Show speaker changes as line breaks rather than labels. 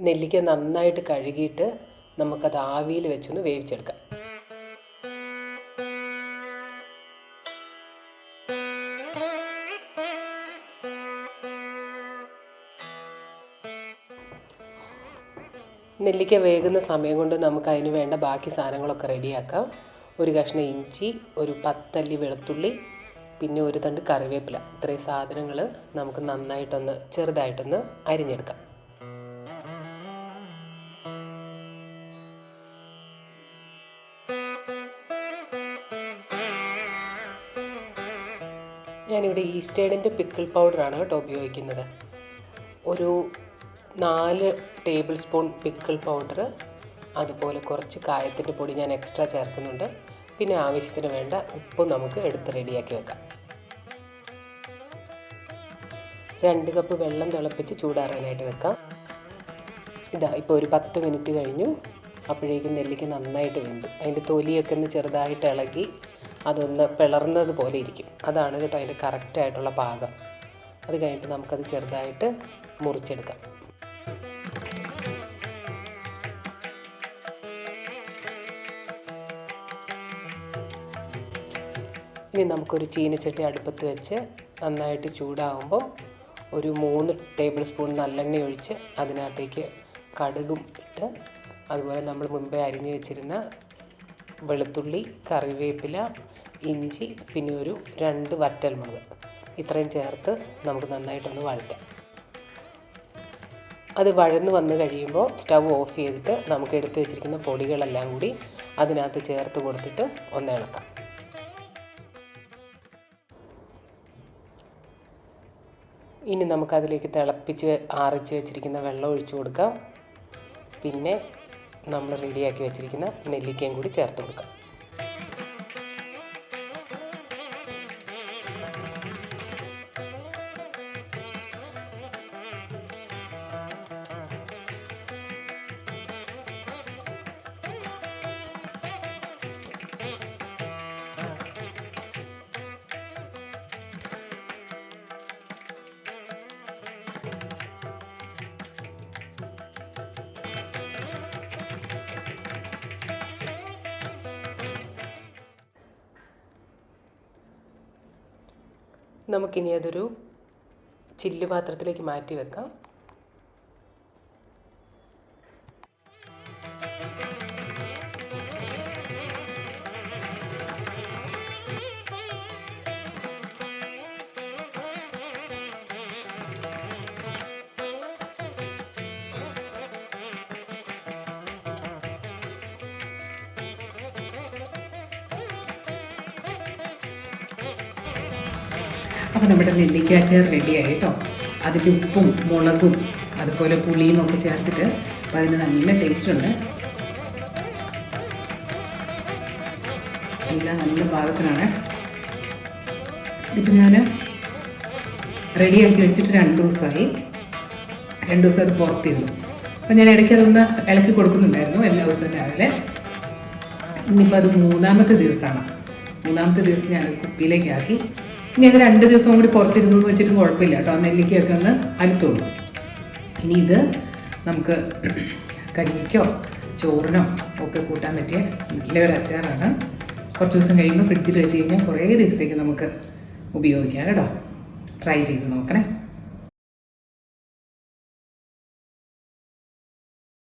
നെല്ലിക്ക നന്നായിട്ട് കഴുകിയിട്ട് നമുക്കത് ആവിയിൽ വെച്ചൊന്ന് വേവിച്ചെടുക്കാം. നെല്ലിക്ക വേകുന്ന സമയം കൊണ്ട് നമുക്ക് അതിന് വേണ്ട ബാക്കി സാധനങ്ങളൊക്കെ റെഡിയാക്കാം. ഒരു കഷ്ണം ഇഞ്ചി ഒരു പത്തല്ലി വെളുത്തുള്ളി പിന്നെ ഒരു തണ്ട് കറിവേപ്പില. ഇത്രയും സാധനങ്ങൾ നമുക്ക് നന്നായിട്ടൊന്ന് ചെറുതായിട്ടൊന്ന് അരിഞ്ഞെടുക്കാം. ഞാനിവിടെ ഈസ്റ്റേണിന്റെ പിക്കിൾ പൗഡറാണ് കേട്ടോ ഉപയോഗിക്കുന്നത്. ഒരു നാല് ടേബിൾ സ്പൂൺ പിക്കിൾ പൗഡർ അതുപോലെ കുറച്ച് കായത്തിന്റെ പൊടി ഞാൻ എക്സ്ട്രാ ചേർക്കുന്നുണ്ട്. പിന്നെ ആവശ്യത്തിന് വേണ്ട ഉപ്പ് നമുക്ക് എടുത്ത് റെഡിയാക്കി വെക്കാം. രണ്ട് കപ്പ് വെള്ളം തിളപ്പിച്ച് ചൂടാറാനായിട്ട് വെക്കാം. ഇതാ ഇപ്പോൾ ഒരു പത്ത് മിനിറ്റ് കഴിഞ്ഞു. അപ്പോഴേക്കും നെല്ലിക്ക് നന്നായിട്ട് വെന്തു. അതിന്റെ തൊലിയൊക്കെ ഒന്ന് ചെറുതായിട്ട് ഇളകി അതൊന്ന് പിളർന്നത് പോലെ ഇരിക്കും. അതാണ് കേട്ടോ അതിന്റെ കറക്റ്റായിട്ടുള്ള പാകം. അത് കഴിഞ്ഞിട്ട് നമുക്കത് ചെറുതായിട്ട് മുറിച്ചെടുക്കാം. ഇനി നമുക്കൊരു ചീനച്ചട്ടി അടുപ്പത്ത് വെച്ച് നന്നായിട്ട് ചൂടാകുമ്പം ഒരു മൂന്ന് ടേബിൾ സ്പൂൺ നല്ലെണ്ണ ഒഴിച്ച് അതിനകത്തേക്ക് കടുകും ഇട്ട് അതുപോലെ നമ്മൾ മുമ്പേ അരിഞ്ഞു വെച്ചിരുന്ന വെളുത്തുള്ളി കറിവേപ്പില ഇഞ്ചി പിന്നെ ഒരു രണ്ട് വറ്റൽമുളക് ഇത്രയും ചേർത്ത് നമുക്ക് നന്നായിട്ടൊന്ന് വഴറ്റാം. അത് വഴന്ന് വന്ന് കഴിയുമ്പോൾ സ്റ്റവ് ഓഫ് ചെയ്തിട്ട് നമുക്ക് എടുത്തു വെച്ചിരിക്കുന്ന പൊടികളെല്ലാം കൂടി അതിനകത്ത് ചേർത്ത് കൊടുത്തിട്ട് ഒന്ന് ഇളക്കാം. ഇനി നമുക്കതിലേക്ക് തിളപ്പിച്ച് ആറിച്ച് വെച്ചിരിക്കുന്ന വെള്ളം ഒഴിച്ചു കൊടുക്കാം. പിന്നെ നമ്മൾ റെഡിയാക്കി വെച്ചിരിക്കുന്ന നെല്ലിക്കയും കൂടി ചേർത്ത് കൊടുക്കാം. നമുക്കിനി അതൊരു ചില്ല് പാത്രത്തിലേക്ക് മാറ്റി വെക്കാം.
അപ്പോൾ നമ്മുടെ നെല്ലിക്കാച്ചാർ റെഡിയായി കേട്ടോ അതിന്റെ ഉപ്പും മുളകും അതുപോലെ പുളിയും ഒക്കെ ചേർത്തിട്ട് അപ്പോൾ അതിന് നല്ല ടേസ്റ്റ് ഉണ്ട്. എല്ലാം നല്ല പാകത്തിനാണ്. ഇതിപ്പോൾ ഞാൻ റെഡിയാക്കി വെച്ചിട്ട് രണ്ട് ദിവസമായി രണ്ട് ദിവസം അത് പുറത്തിരുന്നു. അപ്പോൾ ഞാൻ ഇടയ്ക്ക് അതൊന്ന് ഇളക്കി കൊടുക്കുന്നുണ്ടായിരുന്നു എല്ലാ ദിവസവും രാവിലെ. ഇന്നിപ്പോൾ അത് മൂന്നാമത്തെ ദിവസമാണ്. മൂന്നാമത്തെ ദിവസം ഞാൻ കുപ്പിയിലേക്ക് ആക്കി. ഇനി അത് രണ്ട് ദിവസവും കൂടി പുറത്തിരുന്നു എന്ന് വെച്ചിട്ട് കുഴപ്പമില്ല കേട്ടോ. നെല്ലിക്കയൊക്കെ ഒന്ന് അലുത്തുള്ളൂ. ഇനി ഇത് നമുക്ക് കഞ്ഞിക്കോ ചോറിനോ ഒക്കെ കൂട്ടാൻ പറ്റിയ നല്ലൊരു അച്ചാറാണ്. കുറച്ച് ദിവസം കഴിയുമ്പോൾ ഫ്രിഡ്ജിൽ വെച്ച് കഴിഞ്ഞാൽ കുറേ ദിവസത്തേക്ക് നമുക്ക് ഉപയോഗിക്കാം കേട്ടോ. ട്രൈ ചെയ്ത് നോക്കണേ.